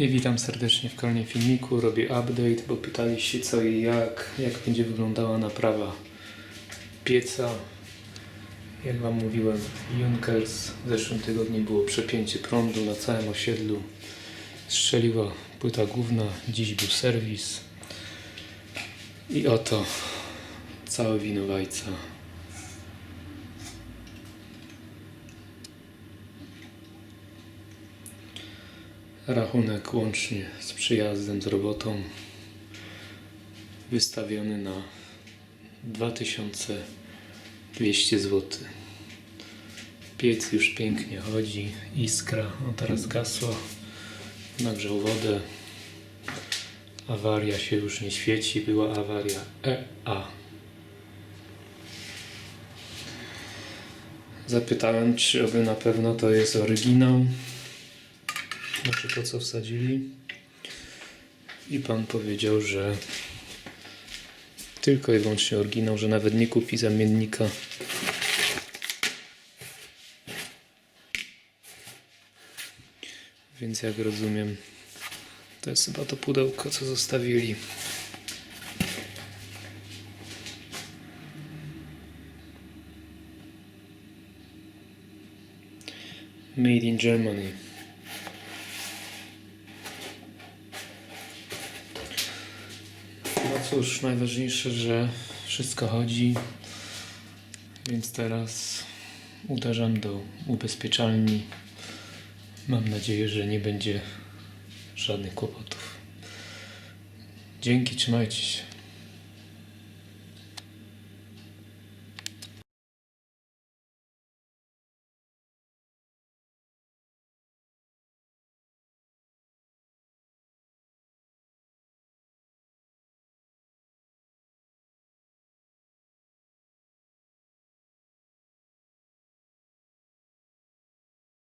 I witam serdecznie w kolejnym filmiku. Robię update, bo pytaliście co i jak, jak będzie wyglądała naprawa pieca. Jak Wam mówiłem, Junkers w zeszłym tygodniu było przepięcie prądu na całym osiedlu. Strzeliła płyta główna, dziś był serwis. I oto całe winowajca. Rachunek łącznie z przyjazdem, z robotą wystawiony na 2200 zł. Piec już pięknie chodzi, iskra, o teraz gasła, nagrzał wodę. Awaria się już nie świeci, była awaria EA. Zapytałem, czy oby na pewno to jest oryginał. Znaczy to, co wsadzili. I pan powiedział, że tylko i wyłącznie oryginał, że nawet nie kupi zamiennika. Więc jak rozumiem, to jest chyba to pudełko, co zostawili. Made in Germany. Cóż, najważniejsze, że wszystko chodzi, więc teraz uderzam do ubezpieczalni. Mam nadzieję, że nie będzie żadnych kłopotów. Dzięki, trzymajcie się.